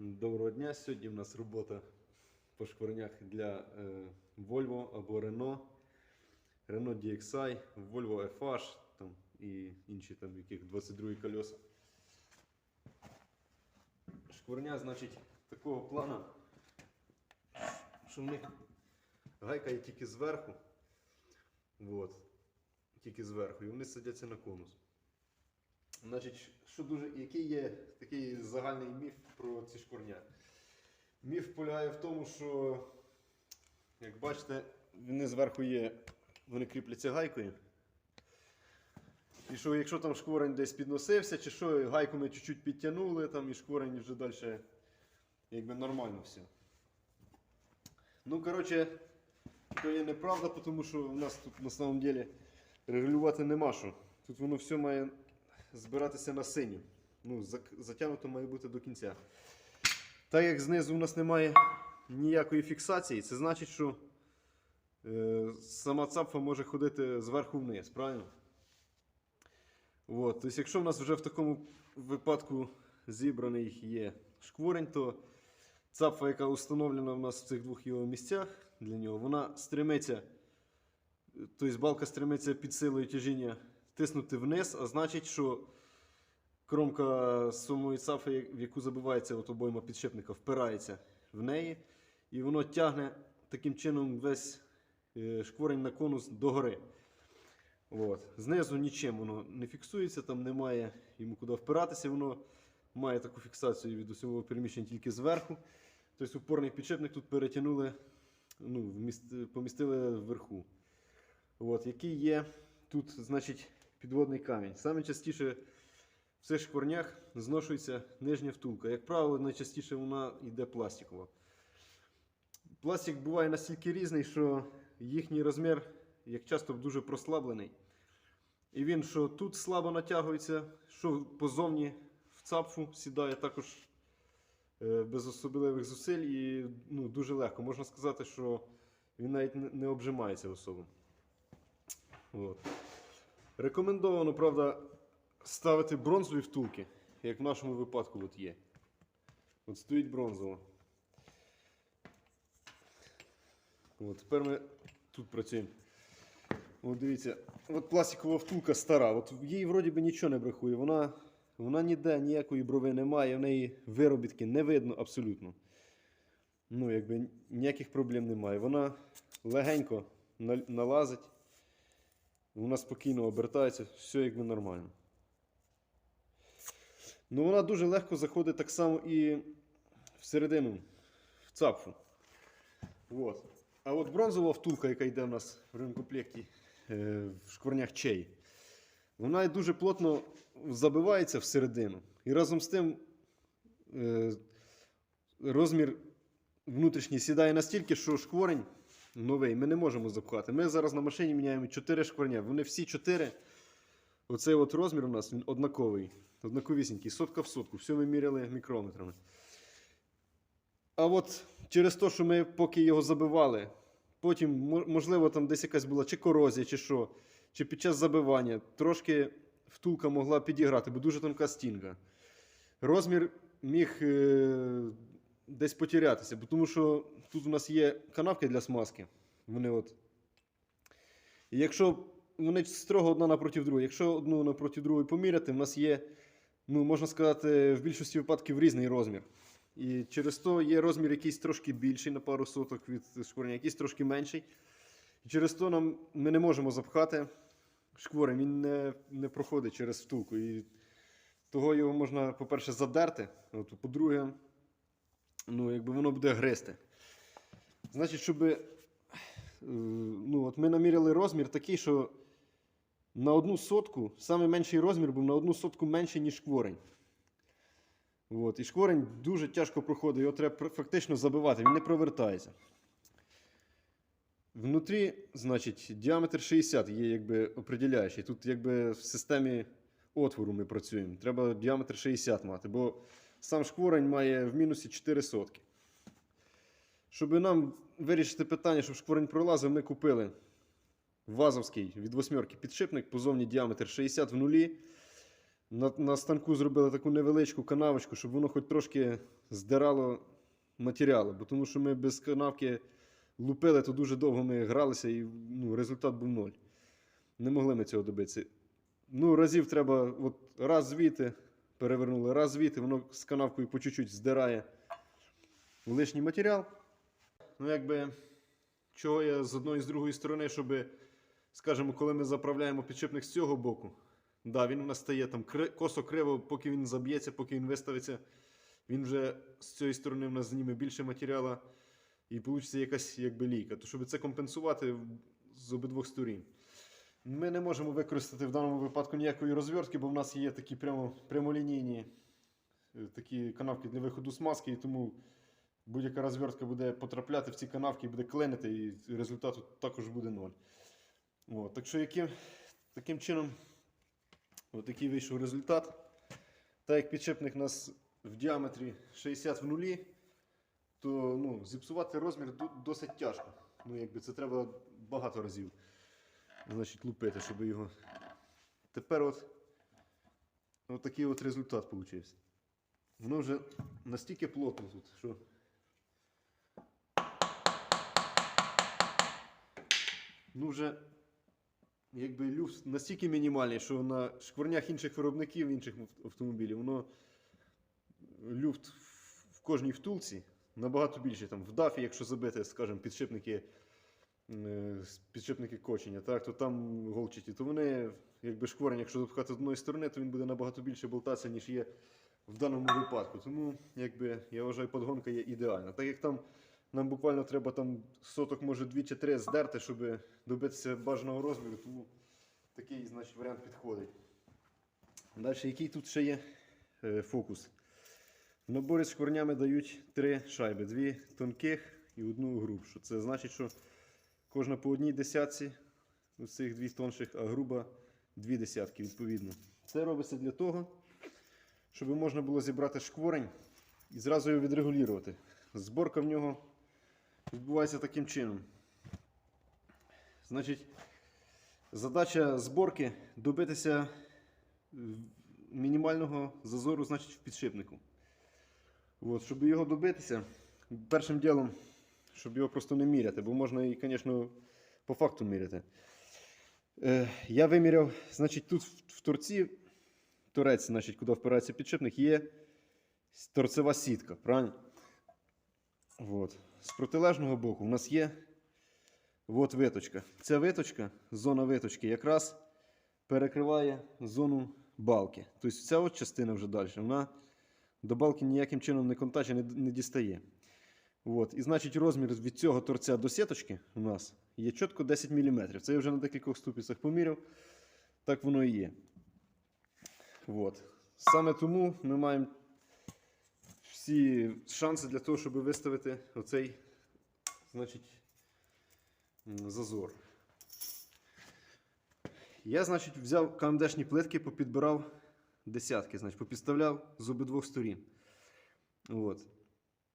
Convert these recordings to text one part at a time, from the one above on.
Доброго дня. Сьогодні в нас робота по шкварнях для е, Volvo або Renault, Renault DXI, Volvo FH там, і інші там, яких 22 колеса. Шкварня, значить, такого плану, що в них гайка є тільки зверху. Вот. Тільки зверху. І вони садяться на конус. Значить, що дуже, який є такий загальний міф про ці шкурня? Міф полягає в тому, що, як бачите, вони зверху є, вони кріпляться гайкою. І що якщо там шкворень десь підносився, чи що, гайку ми чуть-чуть підтягнули, там, і шкворень вже далі якби нормально все. Ну, коротше, то є неправда, тому що в нас тут на самом деле регулювати нема що. Тут воно все має збиратися на синю. Ну, затягнуто має бути до кінця. Так як знизу у нас немає ніякої фіксації, це значить, що е, сама цапфа може ходити зверху вниз, правильно? От, тобто, якщо в нас вже в такому випадку зібраний є шкворень, то цапфа, яка установлена в нас в цих двох його місцях для нього, вона стремиться, тобто балка стремиться під силою тяжіння тиснути вниз, а значить, що кромка самої цафи, в яку забивається от обойма підшипника, впирається в неї, і воно тягне таким чином весь е, шкворень на конус догори. От. Знизу нічим воно не фіксується, там немає йому куди впиратися, воно має таку фіксацію від усього переміщення тільки зверху. Тобто упорний підшипник тут перетягнули, ну, помістили вверху. От, який є тут, значить, підводний камінь. Саме частіше в цих шкварнях зношується нижня втулка. Як правило, найчастіше вона йде пластикова. Пластик буває настільки різний, що їхній розмір, як часто, дуже прослаблений. І він, що тут слабо натягується, що позовні в цапфу сідає також е, без особливих зусиль і ну, дуже легко. Можна сказати, що він навіть не- обжимається особо. От. Рекомендовано, правда, ставити бронзові втулки, як в нашому випадку от є. От стоїть бронзова. От, тепер ми тут працюємо. От дивіться, от пластикова втулка стара. От їй вроді би нічого не бракує. Вона, вона ніде ніякої брови немає, в неї виробітки не видно абсолютно. Ну, якби ніяких проблем немає. Вона легенько налазить. Вона спокійно обертається, все якби нормально. Ну, вона дуже легко заходить так само і всередину, в цапфу. От. А от бронзова втулка, яка йде в нас в ремкомплекті е, в шкварнях чей, вона дуже плотно забивається всередину. І разом з тим е, розмір внутрішній сідає настільки, що шкворень новий ми не можемо запхати. Ми зараз на машині міняємо 4 шкварня. Вони всі 4. Оцей от розмір у нас він однаковий. Однаковісінький, сотка в сотку. Все ми міряли мікрометрами. А от через те, що ми поки його забивали, потім, можливо, там десь якась була чи корозія, чи що, чи під час забивання трошки втулка могла підіграти, бо дуже тонка стінка. Розмір міг е, десь потерятися, бо тому що тут у нас є канавки для смазки. Вони от. І якщо вони строго одна напроти другої, якщо одну напроти другої поміряти, в нас є, ну, можна сказати, в більшості випадків різний розмір. І через то є розмір якийсь трошки більший на пару соток від шкварня, якийсь трошки менший. І через то нам ми не можемо запхати шкворем, він не, не проходить через втулку. І того його можна, по-перше, задерти, по-друге, ну, якби воно буде гризти. Значить, щоб. е, Ну, от ми наміряли розмір такий, що на одну сотку, найменший розмір був на одну сотку менший, ніж шкворень. От, і шкворень дуже тяжко проходить, його треба фактично забивати, він не провертається. Внутрі, значить, діаметр 60 є якби определяючий. Тут якби в системі отвору ми працюємо. Треба діаметр 60 мати, бо сам шкворень має в мінусі 4 сотки. Щоб нам вирішити питання, щоб шкворень пролазив, ми купили вазовський від восьмерки підшипник, позовні діаметр 60 в нулі. на, на станку зробили таку невеличку канавочку, щоб воно хоч трошки здирало матеріали. Бо тому що ми без канавки лупили, то дуже довго ми гралися і ну, результат був ноль. Не могли ми цього добитися. Ну, разів треба, от раз звідти перевернули, раз воно з канавкою по чуть-чуть здирає лишній матеріал. Ну, якби, чого я з одної і з другої сторони, щоб, скажімо, коли ми заправляємо підшипник з цього боку, да, він у нас стає там косо криво, поки він заб'ється, поки він виставиться, він вже з цієї сторони в нас зніме більше матеріалу і вийде якась якби лійка. То щоб це компенсувати з обидвох сторін. Ми не можемо використати в даному випадку ніякої розвертки, бо в нас є такі прямо, прямолінійні е, такі канавки для виходу смазки, і тому будь-яка розвертка буде потрапляти в ці канавки буде клинити, і результату також буде ноль. Так що яким, таким чином такий вийшов результат. Так як підшипник у нас в діаметрі 60 в нулі, то ну, зіпсувати розмір досить тяжко. Ну, якби це треба багато разів значить, лупити, щоб його. Тепер от, от такий от результат вийшов. Воно вже настільки плотно тут, що. Ну, вже якби люфт настільки мінімальний, що на шкварнях інших виробників, інших автомобілів, воно люфт в- кожній втулці набагато більше. Там, в дафі, якщо забити, скажімо, підшипники, підшипники кочення, так, то там голчаті, то вони, якби шкворень, якщо запхати з одної сторони, то він буде набагато більше болтатися, ніж є в даному випадку. Тому, якби, я вважаю, подгонка є ідеальна. Так як там нам буквально треба там соток, може, дві чи три здерти, щоб добитися бажаного розміру, тому такий, значить, варіант підходить. Далі, який тут ще є е, фокус? В наборі з шкварнями дають три шайби: дві тонких і одну грубшу. Це значить, що кожна по одній десятці, ось цих дві тонших, а груба дві десятки, відповідно. Це робиться для того, щоб можна було зібрати шкворень і зразу його відрегулювати. Зборка в нього відбувається таким чином. Значить, задача зборки добитися е, мінімального зазору значить, в підшипнику. От, щоб його добитися, першим ділом, щоб його просто не міряти, бо можна і, звісно, по факту міряти. Е, я виміряв, значить, тут в, торці, торець, значить, куди впирається підшипник, є торцева сітка, правильно? От. З протилежного боку у нас є от виточка. Ця виточка, зона виточки, якраз перекриває зону балки. Тобто ця от частина вже далі, вона до балки ніяким чином не контаче, не, не дістає. От. І значить розмір від цього торця до сіточки у нас є чітко 10 мм. Це я вже на декількох ступицях поміряв. Так воно і є. От. Саме тому ми маємо всі шанси для того, щоб виставити оцей значить, зазор. Я, значить, взяв КМДшні плитки, попідбирав десятки, значить, попідставляв з обидвох сторін. От.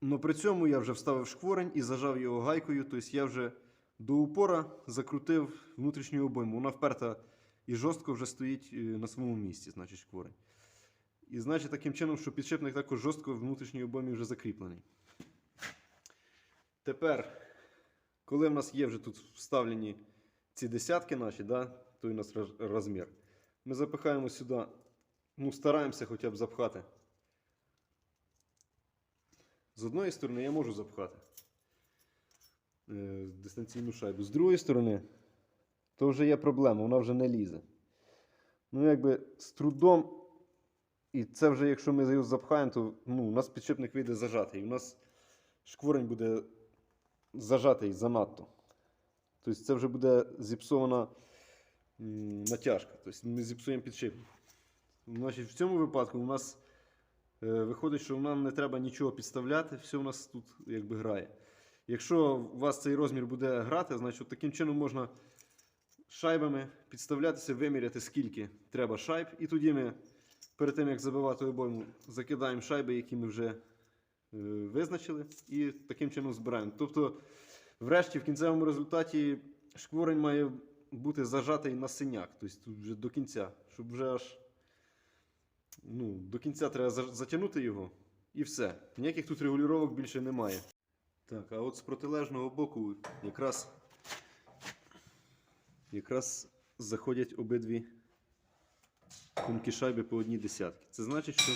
Но при цьому я вже вставив шкворень і зажав його гайкою. Тобто я вже до упора закрутив внутрішню обойму. Вона вперта і жорстко вже стоїть е, на своєму місці, значить, шкворень. І значить таким чином, що підшипник також жорстко в внутрішній обоймі вже закріплений. Тепер, коли в нас є вже тут вставлені ці десятки наші, да, той у нас розмір, ми запихаємо сюди, ну, стараємося хоча б запхати. З одної сторони я можу запхати е, дистанційну шайбу. З другої сторони, то вже є проблема, вона вже не лізе. Ну, якби з трудом. І це вже, якщо ми його запхаємо, то ну, у нас підшипник вийде зажатий. У нас шкворень буде зажатий занадто. Тобто це вже буде зіпсована натяжка. Тобто ми зіпсуємо підшипник. Значить, в цьому випадку у нас виходить, що нам не треба нічого підставляти, все у нас тут якби грає. Якщо у вас цей розмір буде грати, значить таким чином можна шайбами підставлятися, виміряти, скільки треба шайб. І тоді ми перед тим, як забивати обойму, закидаємо шайби, які ми вже е, визначили, і таким чином збираємо. Тобто, врешті, в кінцевому результаті шкворень має бути зажатий на синяк, тобто тут вже до кінця, щоб вже аж ну, до кінця треба затягнути його і все. Ніяких тут регулювання більше немає. Так, а от з протилежного боку якраз, якраз заходять обидві комки шайби по одній десятки. Це значить, що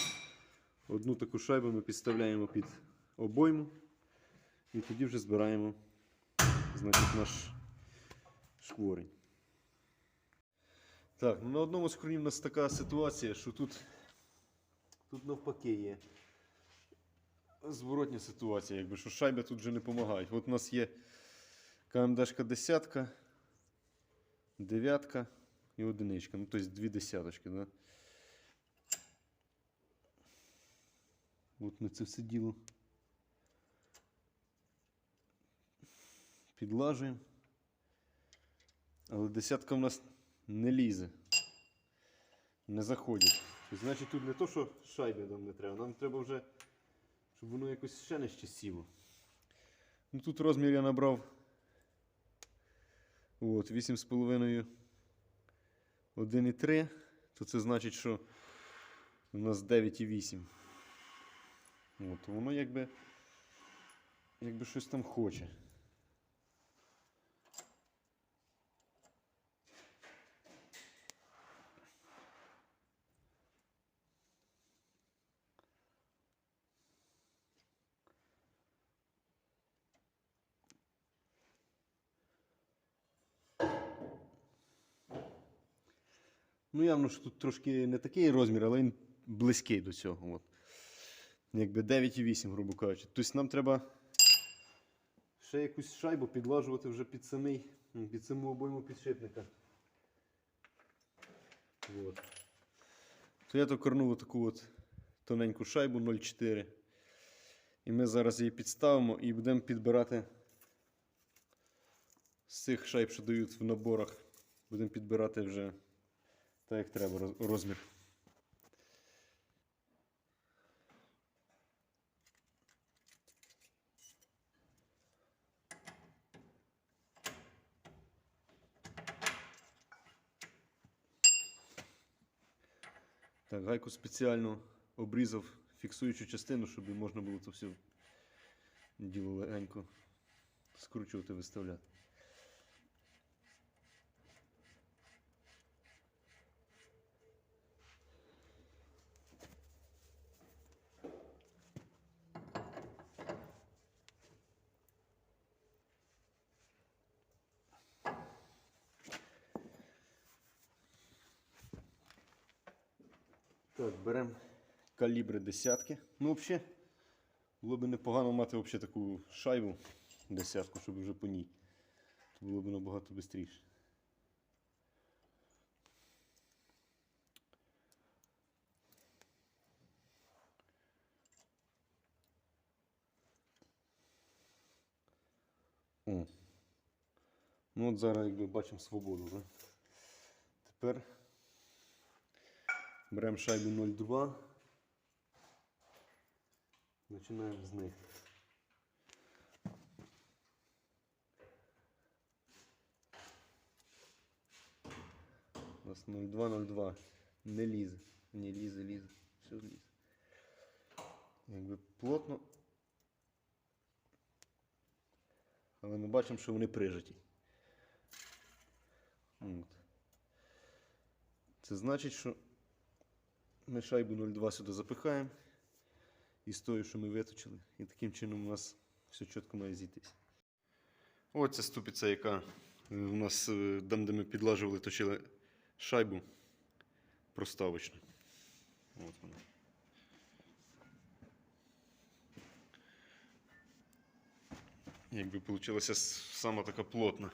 одну таку шайбу ми підставляємо під обойму і тоді вже збираємо значить, наш шкворень. Так, ну на одному з хронів у нас така ситуація, що тут, тут навпаки є зворотня ситуація, якби, що шайби тут вже не допомагають. От у нас є КМДшка десятка, дев'ятка і одиничка. Ну, тобто дві десяточки. Да? От ми це все діло підлажуємо. Але десятка в нас не лізе. Не заходить. Значить, тут не то, що шайби нам не треба, нам треба вже, щоб воно якось ще нижче сіло. Ну тут розмір я набрав от, 8,5 1,3, то це значить, що у нас 9,8. От, воно якби, якби щось там хоче. Ну, явно, що тут трошки не такий розмір, але він близький до цього. От. Якби 9,8, грубо кажучи. Тобто нам треба ще якусь шайбу підлажувати вже під самий, під саму обойму підшипника. От. То я то корнув таку от тоненьку шайбу 0,4. І ми зараз її підставимо і будемо підбирати з цих шайб, що дають в наборах. Будемо підбирати вже так, як треба розмір. Так, гайку спеціально обрізав фіксуючу частину, щоб можна було це все діло легенько скручувати, виставляти. Так, беремо калібри десятки. Ну, взагалі, було б непогано мати взагалі таку шайбу десятку, щоб вже по ній. То було б набагато швидше. Ну от зараз, якби бачимо свободу. Да? Тепер Беремо шайбу 0,2. Починаємо з них. У нас 0,2, 0,2. Не лізе. Не лізе, лізе. Все лізе. Якби плотно. Але ми бачимо, що вони прижаті. От. Це значить, що ми шайбу 0,2 сюди запихаємо. І з тою, що ми виточили. І таким чином у нас все чітко має зійтись. Ось ця ступиця, яка у нас е, там, де ми підлажували, точили шайбу проставочну. От вона. Якби вийшла сама така плотна.